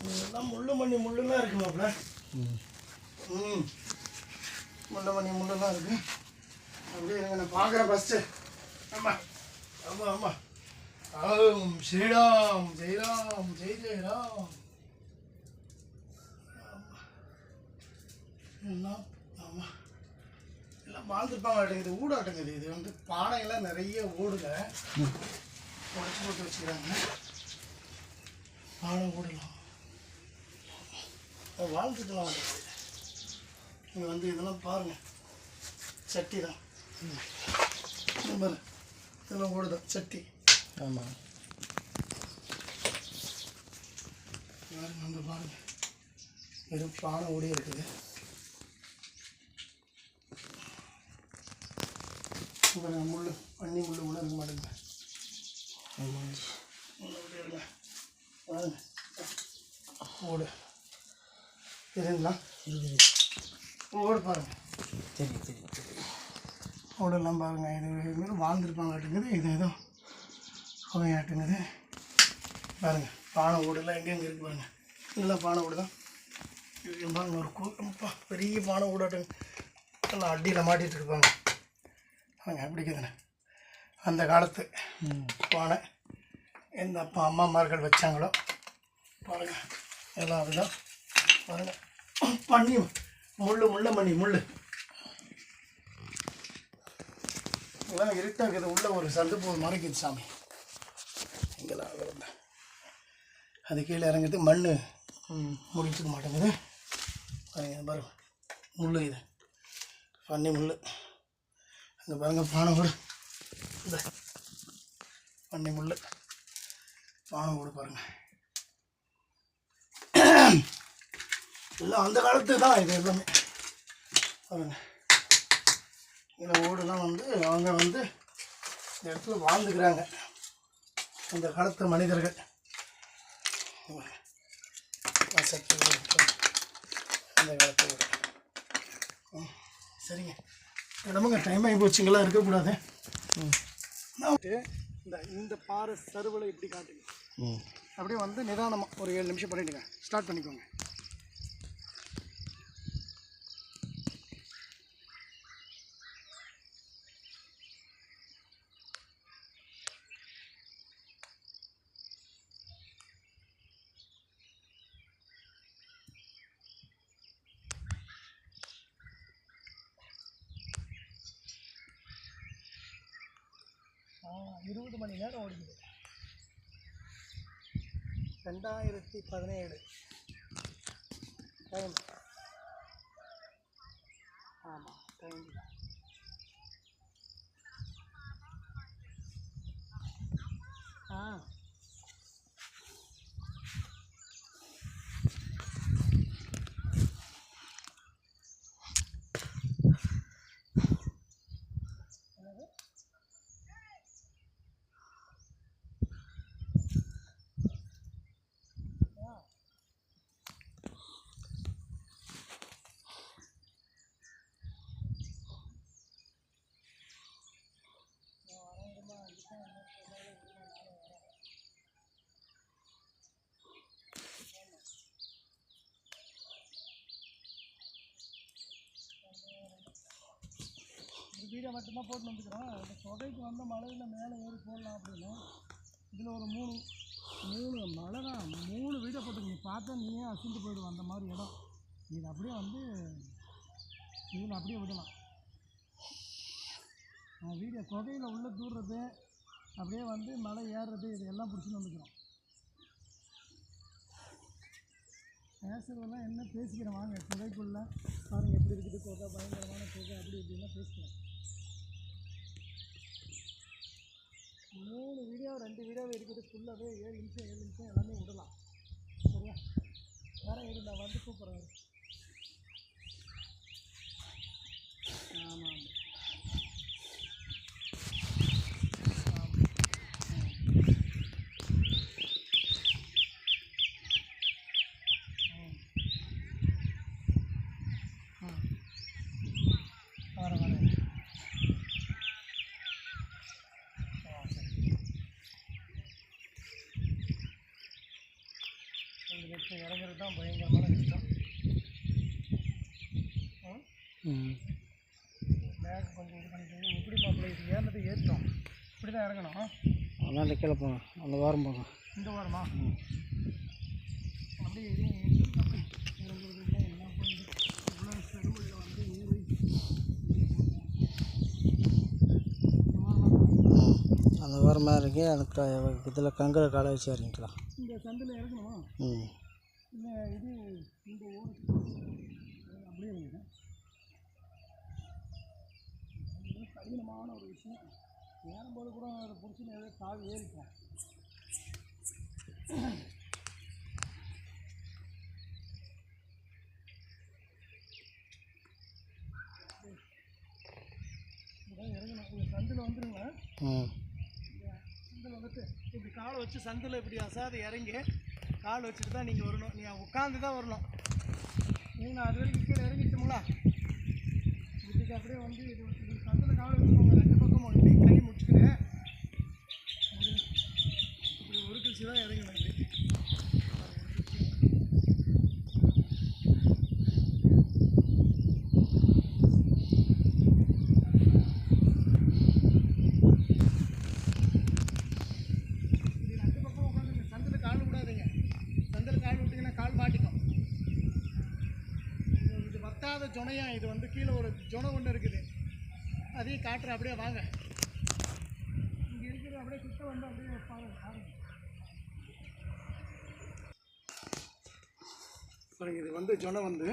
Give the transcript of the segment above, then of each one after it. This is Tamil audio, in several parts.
இதெல்லாம் முள்ளு மணி முள்ளுலாம் இருக்கு மாப்பிள்ள ம். முள்ளு மணி முள்ளுலாம் இருக்கு. அப்படியே நான் பார்க்குறேன் ஃபஸ்ட்டு ஆமாம் ஆமாம் ஆமாம் ஆம் ஸ்ரீராம் ஜெயராம் ஜெய் ஜெயராம். எல்லாம் ஆமாம் எல்லாம் வாழ்ந்துருப்பாங்க இது ஊடாட்டங்குது இது. வந்து பானையெல்லாம் நிறைய ஓடுல உடச்சி போட்டு வச்சுக்கிறாங்க. பானை ஓடலாம். மாட்டேங்குது இங்கே வந்து இதெல்லாம் பாருங்க. சட்டி தான். பாரு இதெல்லாம் ஓடுதான் சட்டி. ஆமாம் பாருங்க வந்து பாருங்க. வெறும் பானை ஓடி இருக்குது. பாருங்க முள் பண்ணி முள் கூட இருக்க மாட்டேங்குது ஆமாம் ஓடு. தெரியுங்களா இருக்குது ஓடு பாருங்க. தெரியும் தெரியும் தெரியும் ஓடெல்லாம் பாருங்க. இது இது வாழ்ந்துருப்பாங்கட்டுங்குது இது ஏதோ புகையாட்டுங்குது பாருங்க பானை ஓடுலாம் எங்கெங்கே இருக்கு பாருங்க. இதெல்லாம் பானை ஓடு தான் இது பாருங்க ஒரு கூட்டம்ப்பா பெரிய பானை ஓடாட்டுங்க எல்லாம் அடியில் மாட்டிட்டு இருப்பாங்க பாருங்க. எப்படி இருக்குதுண்ணே அந்த காலத்து பானை எந்த அப்பா அம்மாமார்கள் வச்சாங்களோ பாருங்க எல்லாம் அதுதான் பாருங்க. பண்ணி முள்ளு முள்ள மணி முள்ளு. இதெல்லாம் இருட்டாக இருக்குது. உள்ள ஒரு சந்து போ மறைக்குது சாமி. எங்கெல்லாம் இருந்த. அது கீழே இறங்குறது மண் முடிச்சுக்க மாட்டேங்குது. பாருங்க பாருங்க. முள் இது. பண்ணி முள் அங்கே பாருங்க பானை கூட. இந்த பண்ணி முள் பானை கூட பாருங்கள் எல்லாம் அந்த காலத்து தான் இது எல்லாமே. பாருங்க. இந்த ஓடுலாம் வந்து அவங்க வந்து இந்த இடத்துல வாழ்ந்துக்கிறாங்க. அந்த காலத்து மனிதர்கள். அந்த காலத்து சரிங்க. இடமுங்க டைம் ஆகி போச்சுங்களா இருக்கக்கூடாது இந்த இந்த பாறை சருவலை இப்படி காட்டுங்க. ம். அப்படியே வந்து நிதானமாக ஒரு ஏழு நிமிஷம் பண்ணிவிடுங்க ஸ்டார்ட் பண்ணிக்கோங்க. இருபது மணி நேரம் ஓடிக்குது. ரெண்டாயிரத்தி பதினேழு. டைம் ஆமாம் டைம் ஆ ஒரு வீடியோ மட்டும்தான் போட்டு வந்துக்கிறோம் இந்த தொகைக்கு வந்த மலையில் மேலே ஏறி போடலாம் அப்படின்னு இதில் ஒரு மூணு மூணு மலை தான் மூணு வீடியோ போட்டு நீ பார்த்தா நீயே அசிந்து போயிடுவோம் அந்த மாதிரி இடம். இது அப்படியே வந்து இதில் அப்படியே விடலாம். வீடியோ தொகையில் உள்ளே தூடுறது அப்படியே வந்து மலை ஏறுறது இது எல்லாம் பிடிச்சின்னு வந்துக்கிறோம். பேசுகிறதெல்லாம் என்ன பேசிக்கிறேன்? வாங்க குகைக்குள்ளே பாருங்கள் எப்படி இருக்குது குகை பயங்கரமான குகை அப்படி இப்படிலாம் பேசுகிறேன் மூணு வீடியோ ரெண்டு வீடியோ இருக்குது. ஃபுல்லாகவே ஏழு நிமிஷம் ஏழு நிமிஷம் எல்லாமே விடலாம். சரியா? வேறு இருந்தால் நான் வந்து கூப்பிட்றேன் ஆமாம் வரேன் வரேன் ஆ சரி உங்களுக்கு இப்போ இறங்குறது தான் பயங்கரமான கஷ்டம் ம் பேக் கொஞ்சம் இது பண்ணிக்கோங்க எப்படி மாப்பிள்ளை இது ஏறினது ஏற்றோம் இப்படி தான் இறங்கணும் அதனால கீழே போங்க. அந்த வாரம் போங்க. இந்த வாரமா அப்படியே அந்த வாரம் மேலே இறங்கி அந்த இதில் கங்கரை காலை வச்சு இறங்கிக்கலாம் இந்த சந்தில் இறங்கணுமா ம். இது இந்த ஊர் அப்படியே இறங்குது இது கடினமான ஒரு விஷயம். ஏறும்போது கூட அதை பிடிச்சி இதான் இறங்கணும். இந்த சந்தில் வந்துருங்க. சந்தில் வந்துட்டு இப்படி காலை வச்சு சந்தில் இப்படி அசாது இறங்கி கால் வச்சுட்டு தான் நீங்கள் வரணும். நீங்கள் உட்காந்து தான் வரணும். நீங்கள் அது வரைக்கும் கீழே இறங்கிட்டோங்களா இதுக்கு அப்படியே வந்து இது இது சந்தில் காலை வச்சுக்கோங்க ரெண்டு பக்கமும் இப்படி கை முடிச்சுக்கிட்டு இப்படி இப்படி ஒரு கிழிச்சு தான் இறங்கணும் இப்படி இப்படி ரெண்டு பக்கம் உட்காந்து சந்தில் கால் விடாதீங்க சந்தில் கால் விட்டீங்கன்னா கால் மாட்டிக்கும் இது- இது வத்தாத ஜொனையா இது வந்து கீழே ஒரு ஜொனை ஒன்று இருக்குது. அதையும் காட்டுற அப்படியே வாங்க. இங்கே இருக்கிற அப்படியே கிட்ட வந்து அப்படியே பாருங்க பாருங்க பாருங்க இது வந்து ஜொனை வந்து.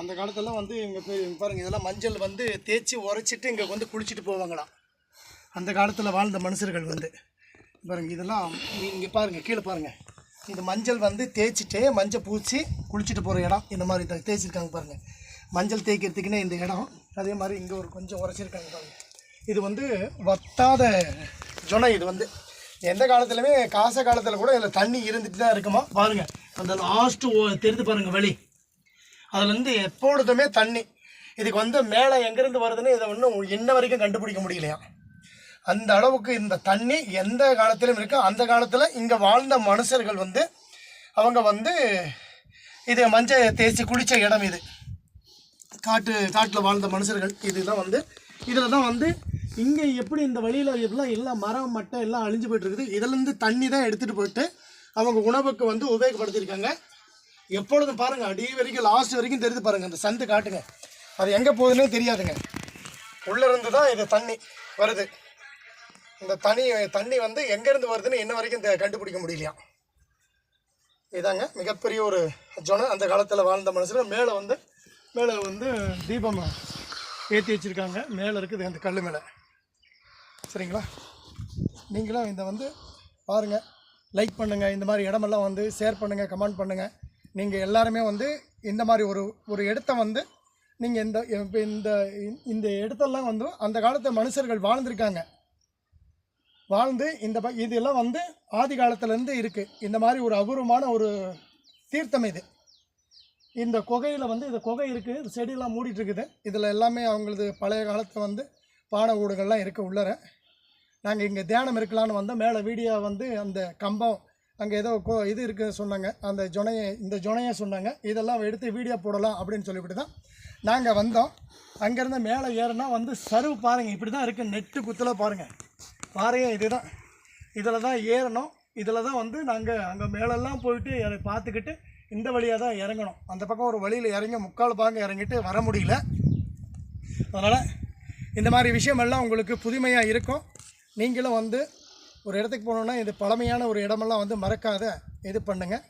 அந்த காலத்துலலாம் வந்து இங்கே போய் இதெல்லாம் மஞ்சள் வந்து தேய்ச்சி உரைச்சிட்டு இங்கே வந்து குளிச்சுட்டு போவாங்களாம். அந்த காலத்தில் வாழ்ந்த மனுஷர்கள் வந்து. பாருங்கள் இதெல்லாம் இங்கே பாருங்கள் கீழே பாருங்கள் இந்த மஞ்சள் வந்து தேய்ச்சிட்டு மஞ்சள் பூச்சி குளிச்சுட்டு போகிற இடம். இந்த மாதிரி இதை தேய்ச்சிருக்காங்க பாருங்கள் மஞ்சள் தேய்க்கிறதுக்குன்னே இந்த இடம். அதே மாதிரி இங்கே ஒரு கொஞ்சம் உரைச்சிருக்காங்க பாருங்கள் இது வந்து வத்தாத ஜொனை இது வந்து. எந்த காலத்துலையுமே காச காலத்தில் கூட இதில் தண்ணி இருந்துட்டு தான் இருக்குமா? பாருங்கள் அந்த லாஸ்ட்டு தெரிந்து பாருங்கள் வழி அதுலேருந்து எப்பொழுதுமே தண்ணி. இதுக்கு வந்து மேலே எங்கேருந்து வருதுன்னு இதை ஒன்றும் இன்ன வரைக்கும் கண்டுபிடிக்க முடியலையா? அந்த அளவுக்கு இந்த தண்ணி எந்த காலத்திலும் இருக்கு? அந்த காலத்தில் இங்கே வாழ்ந்த மனுஷர்கள் வந்து அவங்க வந்து இது மஞ்சள் தேய்ச்சி குளித்த இடம் இது. காட்டு காட்டில் வாழ்ந்த மனுஷர்கள் இதுதான் வந்து. இதில் தான் வந்து இங்கே எப்படி இந்த வழியில் எல்லாம் எல்லாம் மரம் மட்டை எல்லாம் அழிஞ்சு போயிட்டு இருக்குது இதுலேருந்து தண்ணி தான் எடுத்துகிட்டு போயிட்டு அவங்க உணவுக்கு வந்து உபயோகப்படுத்தியிருக்காங்க. எப்பொழுதும் பாருங்கள் அடி வரைக்கும் லாஸ்ட் வரைக்கும் தெரிஞ்சு பாருங்கள் அந்த சந்து காட்டுங்க. அது எங்கே போகுதுன்னே தெரியாதுங்க. உள்ளேருந்து தான் இது தண்ணி வருது. இந்த தனி தண்ணி வந்து எங்கேருந்து வருதுன்னு இன்ன வரைக்கும் இந்த கண்டுபிடிக்க முடியலையாம் இதாங்க மிகப்பெரிய ஒரு ஜொனை அந்த காலத்தில் வாழ்ந்த மனுஷர்கள் மேலே வந்து மேலே வந்து தீபம் ஏற்றி வச்சுருக்காங்க. மேலே இருக்குது அந்த கல் மேலே. சரிங்களா? நீங்களும் இதை வந்து பாருங்கள் லைக் பண்ணுங்கள் இந்த மாதிரி இடமெல்லாம் வந்து ஷேர் பண்ணுங்கள் கமெண்ட் பண்ணுங்கள் நீங்கள் எல்லாருமே வந்து இந்த மாதிரி ஒரு ஒரு இடத்த வந்து நீங்கள் இந்த இந்த இந்த இடத்தெல்லாம் வந்து அந்த காலத்து மனுஷர்கள் வாழ்ந்திருக்காங்க. வாழ்ந்து இந்த ப இதெல்லாம் வந்து ஆதி காலத்துலேருந்து இருக்குது இந்த மாதிரி ஒரு அபூர்வமான ஒரு தீர்த்தம் இது. இந்த குகையில் வந்து இந்த குகை இருக்குது செடியெல்லாம் மூடிட்டுருக்குது. இதில் எல்லாமே அவங்களது பழைய காலத்தில் வந்து பானை ஊடுகள்லாம் இருக்குது உள்ளர. நாங்கள் இங்கே தியானம் இருக்கலான்னு வந்தோம் மேலே வீடியோ வந்து அந்த கம்பம் அங்கே ஏதோ கோ இது இருக்குதுன்னு சொன்னாங்க. அந்த ஜொனையை இந்த ஜொனையை சொன்னாங்க. இதெல்லாம் எடுத்து வீடியோ போடலாம் அப்படின்னு சொல்லிவிட்டு தான் நாங்கள் வந்தோம். அங்கேருந்து மேலே ஏறினா வந்து சருவு பாருங்கள் இப்படி தான் இருக்குது நெட்டு குத்தில் பாருங்கள் பாருங்க இதுதான். இதில் தான் ஏறணும். இதில் தான் வந்து நாங்கள் அங்கே மேலெல்லாம் போயிட்டு அதை பார்த்துக்கிட்டு இந்த வழியாக தான் இறங்கணும். அந்த பக்கம் ஒரு வழியில் இறங்கி முக்கால் பாங்க இறங்கிட்டு வர முடியல. அதனால் இந்த மாதிரி விஷயமெல்லாம் உங்களுக்கு புதுமையாக இருக்கும். நீங்களும் வந்து ஒரு இடத்துக்கு போகணுன்னா இது பழமையான ஒரு இடமெல்லாம் வந்து மறக்காத இது பண்ணுங்கள்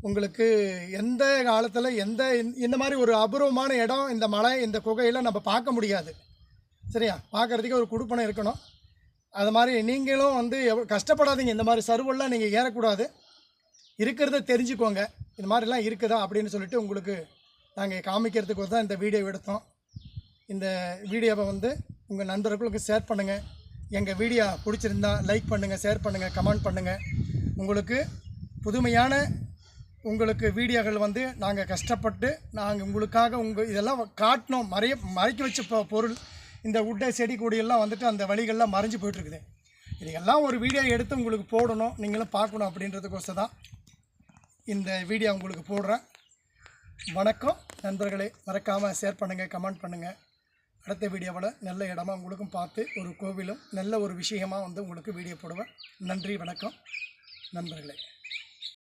உங்களுக்கு எந்த காலத்தில் எந்த இந்த- மாதிரி ஒரு அபூர்வமான இடம் இந்த மலை இந்த குகையில் நம்ம பார்க்க முடியாது. சரியா? பார்க்குறதுக்கு ஒரு குடுப்பனை இருக்கணும். அது மாதிரி நீங்களும் வந்து எவ்வளோ கஷ்டப்படாதீங்க. இந்த மாதிரி சர்வெல்லாம் நீங்கள் ஏறக்கூடாது. இருக்கிறத தெரிஞ்சுக்கோங்க. இந்த மாதிரிலாம் இருக்குதா அப்படின்னு சொல்லிட்டு உங்களுக்கு நாங்கள் காமிக்கிறதுக்கு தான் இந்த வீடியோ எடுத்தோம். இந்த வீடியோவை வந்து உங்கள் நண்பர்களுக்கு ஷேர் பண்ணுங்கள் எங்கள் வீடியோ பிடிச்சிருந்தா லைக் பண்ணுங்கள் ஷேர் பண்ணுங்கள் கமெண்ட் பண்ணுங்கள் உங்களுக்கு புதுமையான உங்களுக்கு வீடியோக்கள் வந்து நாங்கள் கஷ்டப்பட்டு நாங்கள் உங்களுக்காக உங்கள் இதெல்லாம் காட்டினோம். மறைய மறைக்க வச்ச பொருள். இந்த உட்டை செடி கொடியெல்லாம் வந்துட்டு அந்த வழிகள்லாம் மறைஞ்சு போயிட்டுருக்குது. இது எல்லாம் ஒரு வீடியோ எடுத்து உங்களுக்கு போடணும். நீங்களும் பார்க்கணும் அப்படின்றதுக்கோசம் தான் இந்த வீடியோ உங்களுக்கு போடுறேன். வணக்கம். நண்பர்களே மறக்காமல் ஷேர் பண்ணுங்கள் கமெண்ட் பண்ணுங்கள் அடுத்த வீடியோவில் நல்ல இடமா உங்களுக்கும் பார்த்து ஒரு கோவிலும் நல்ல ஒரு விஷயமாக வந்து உங்களுக்கு வீடியோ போடுவேன். நன்றி வணக்கம். நண்பர்களே.